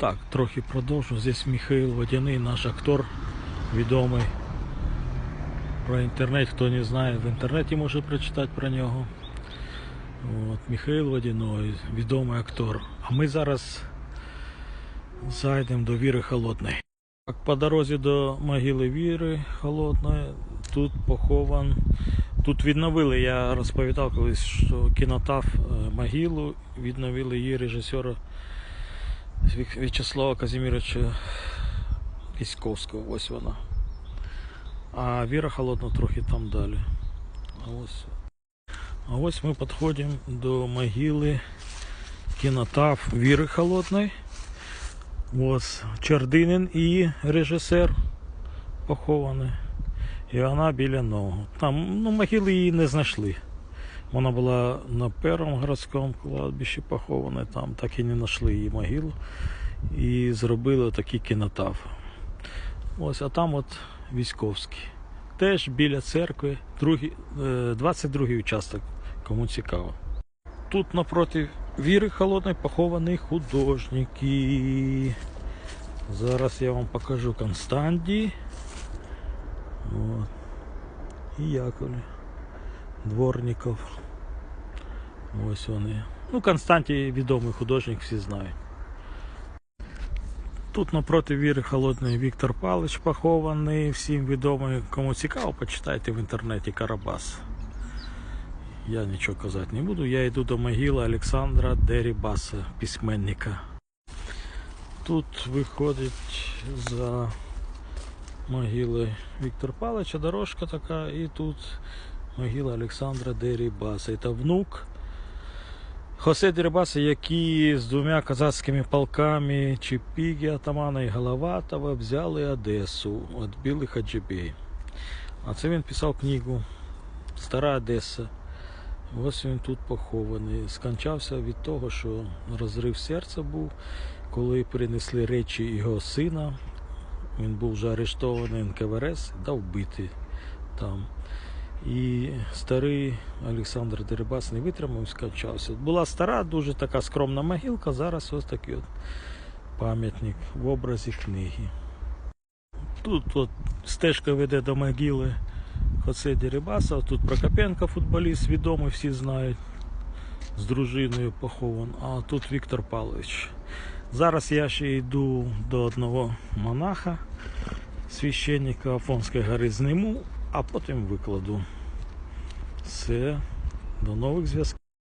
Так, трохи продовжу. Здесь Михаил Водяний, наш актор відомий. Про інтернет, хто не знає, в інтернеті може прочитати про нього. От, Михаил Водяной, відомий актор. А ми зараз зайдемо до Віри Холодної. По дорозі до могили Віри Холодної тут похован. Тут відновили, я розповідав колись, що кінотав е, могилу, відновили її режисера В'ячеслава Казіміровича Військовського. Ось вона. А Віра Холодна трохи там далі. А ось, а ось ми підходимо до могили кінотав Віри Холодної. Ось Чердинин і режисер похований. І вона біля ногу. Там ну, могили її не знайшли. Вона була на першому городському кладбищі похована, там так і не знайшли її могилу. І зробили такий кінотаф. Ось, а там от Військовський. Теж біля церкви, другий, е, 22-й участок, кому цікаво. Тут напроти Віри Холодної поховані художники. Зараз я вам покажу Константі. От. І Яковлев. Дворников. Ось вони. Ну, Константій відомий художник, всі знають. Тут напроти Віри Холодної Віктор Палич похований, всім відомий. Кому цікаво, почитайте в інтернеті Карабас. Я нічого казати не буду. Я йду до могили Олександра Дерібаса, письменника. Тут виходить за могили Віктор Палича дорожка така, і тут могила Олександра Дерібаса. Це внук Хосе Дерибаса, який з двома козацькими полками Чіпігі, Атамана і Головатова взяли Одесу від білих аджибей. А це він писав книгу Стара Одеса. Ось він тут похований. Скончався від того, що розрив серця був, коли принесли речі його сина. Він був вже арештований НКВРС та вбитий там. І старий Олександр Дерибас не витримав і скончався. Була стара, дуже така скромна могилка, зараз ось такий от пам'ятник в образі книги. Тут от стежка веде до могили Хосе Дерибаса, тут Прокопенко, футболіст, відомий, всі знають, з дружиною похован, а тут Віктор Павлович. Зараз я ще йду до одного монаха, священника Афонської гори зніму, а потім викладу. Все, до нових зв'язків.